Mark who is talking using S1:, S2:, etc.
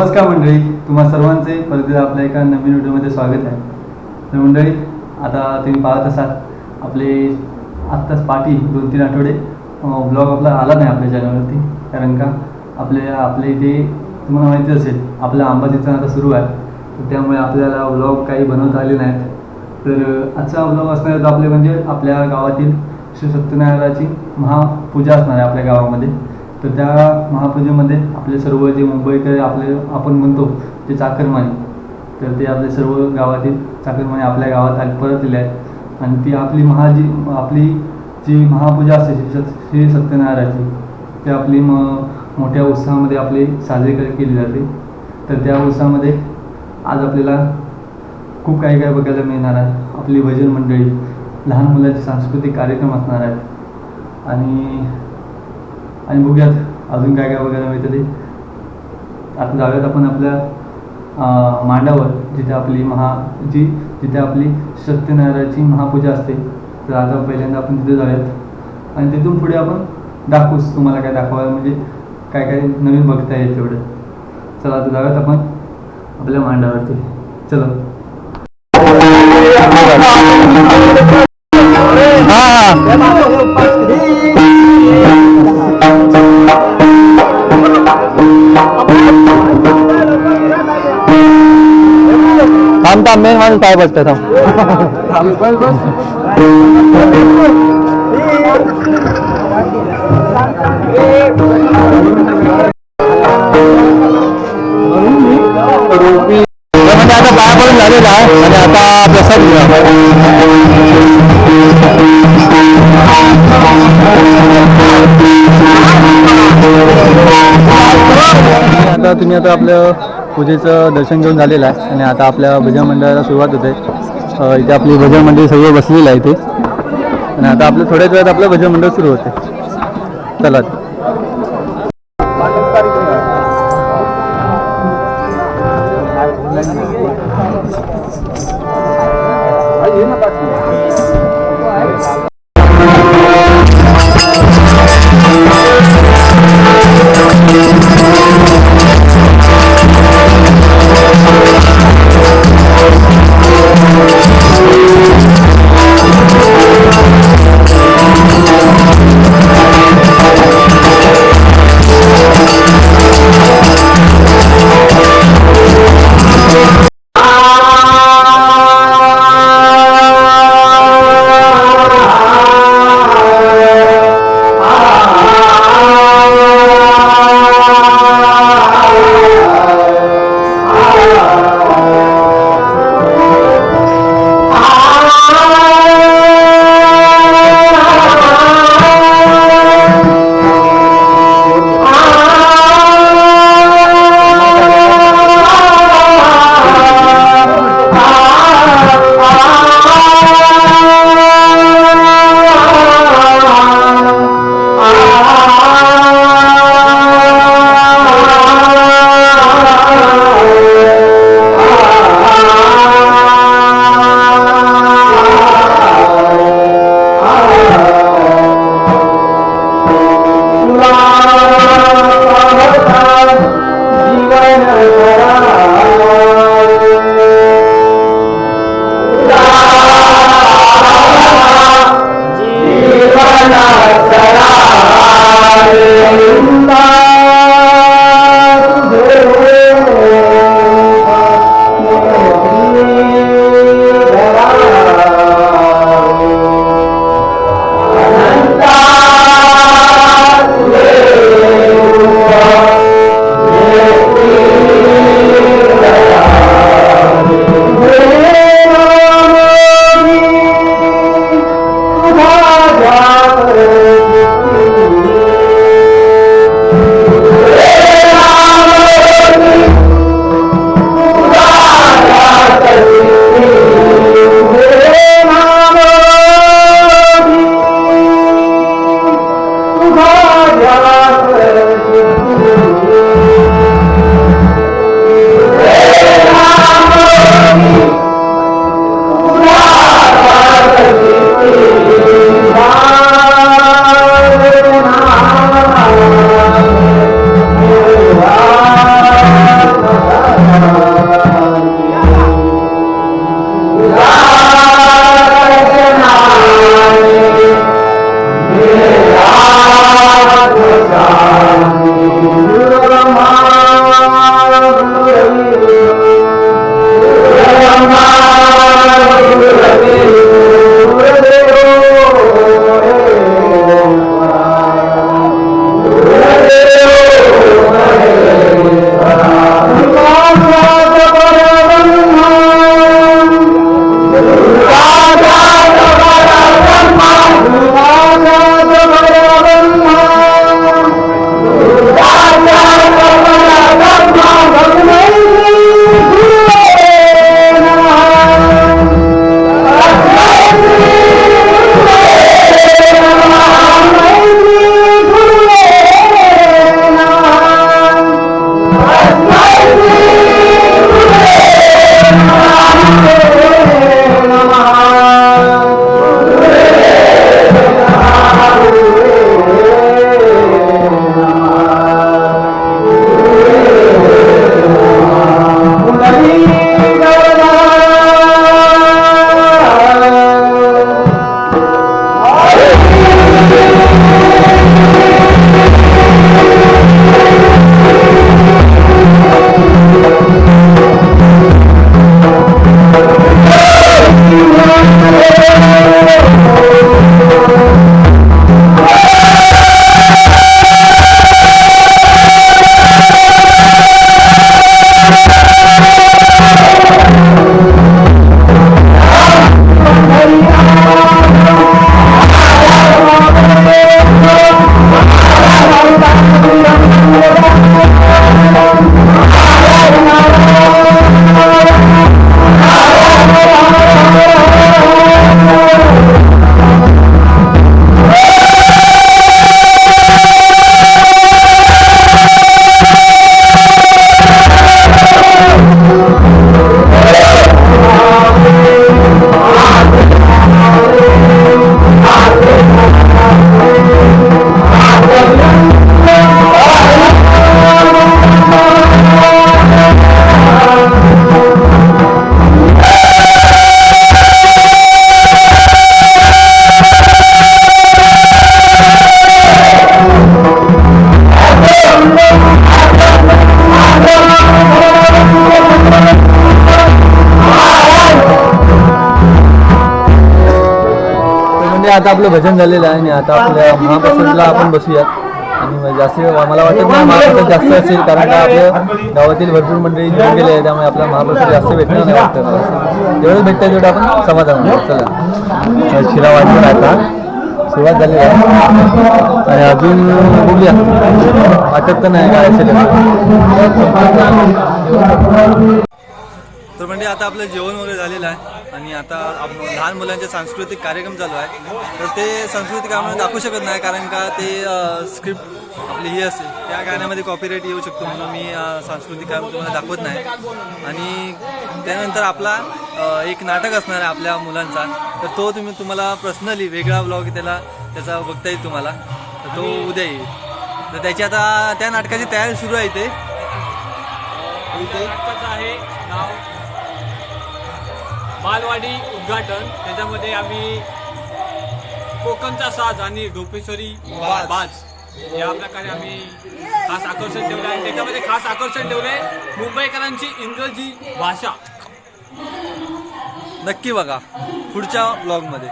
S1: नमस्कार मंडळी तुम्हा सर्वांचे परत एकदा आपल्या एका नवीन व्हिडिओमध्ये स्वागत आहे. तर मंडळी आता तुम्ही पाहत असाल आपले आत्ताच पाठी दोन तीन आठवडे ब्लॉग आपला आला नाही आपल्या चॅनलवरती कारण का? आपले आपल्या इथे तुम्हाला माहिती असेल आपला आंबा सीझन आता सुरू आहे. तर त्यामुळे आपल्याला ब्लॉग काही बनवता आले नाहीत. तर आजचा ब्लॉग असणार आहे तो आपले म्हणजे आपल्या गावातील श्री सत्यनारायणाची महापूजा असणार आहे आपल्या गावामध्ये. तर त्या महापूजेमध्ये आपले सर्व जे मुंबईकर आपले आपण म्हणतो ते चाकरमानी तर ते आपले सर्व गावातील चाकरमानी आपल्या गावात आले परतलेले आहेत. आणि ती आपली महाजी आपली जी महापूजा असते श्री श्री सत्यनारायणाची ते आपली म मोठ्या उत्साहामध्ये आपली साजरी केली जाते. तर त्या उत्साहामध्ये आज आपल्याला खूप काही काय बघायला मिळणार आहे. आपली भजन मंडळी लहान मुलांचे सांस्कृतिक कार्यक्रम असणार आहेत. आणि आणि बघूयात अजून काय काय बघायला मिळतं ते. आता जाऊयात आपण आपल्या मांडावर जिथे आपली महा जी जिथे आपली सत्यनारायणाची महापूजा असते. तर आता पहिल्यांदा आपण तिथे जाऊयात. आणि तिथून पुढे आपण दाखवूच तुम्हाला काय दाखवायला म्हणजे काय काय नवीन बघता येईल तेवढं. चला आता जाऊयात आपण आपल्या मांडावरती. चलो.
S2: थांब थांब मेन माणूस काय बसतं थांब म्हणजे आता पाया पडून झालेला आहे. आणि आता प्रसाद
S1: आता तुम्ही आता आपलं पूजेचं दर्शन घेऊन झालेलं आहे आणि आता आपल्या भजन मंडळाला सुरुवात होते. इथे आपली भजन मंडळी सगळं बसलेलं आहे इथे. आणि आता आपलं थोड्याच वेळात आपलं भजन मंडळ सुरू होते. चला.
S2: आता आपलं भजन झालेलं आहे आणि आता आपल्या महाप्रसादला आपण बसूया आणि जास्त मला वाटत नाही महाप्रसाद जास्त असेल कारण का आपल्या गावातील भरपूर मंडळी निघून गेले आहे त्यामुळे आपला महाप्रसाद जास्त भेटणार नाही वाटतं. जेवढं भेटतं तेवढं आपण समाधान. चला. शिरा वाजवर आता सुरुवात झाली आहे. आणि अजून बघूया वाटत तर नाही काय असेल.
S1: तर म्हणजे आता आपलं जेवण वगैरे झालेलं आहे. आणि आता आप- लहान मुलांचे सांस्कृतिक कार्यक्रम चालू आहे तर ते सांस्कृतिक आम्हाला दाखवू शकत नाही कारण का ते स्क्रिप्ट आपली ही असते. त्या गाण्यामध्ये कॉपीराईट येऊ शकतो म्हणून मी सांस्कृतिक कार्यक्रम तुम्हाला दाखवत नाही. आणि त्यानंतर आपला एक नाटक असणार आहे आपल्या मुलांचा. तर तो तुम्ही तुम्हाला पर्सनली वेगळा ब्लॉग त्याला त्याचा बघता येईल तुम्हाला. तर तो उद्या येईल. तर त्याची आता त्या नाटकाची तयारी सुरू आहे
S3: नाटकाचं आहे नाव. बालवाडी उद्घाटन. त्याच्यामध्ये आम्ही कोकणचा साज आणि ढोपेश्वरी
S1: बाज.
S3: बाज या प्रकारे आम्ही खास आकर्षण ठेवलं आहे. त्याच्यामध्ये खास आकर्षण ठेवलंय मुंबईकरांची इंग्रजी भाषा.
S1: नक्की बघा पुढच्या ब्लॉगमध्ये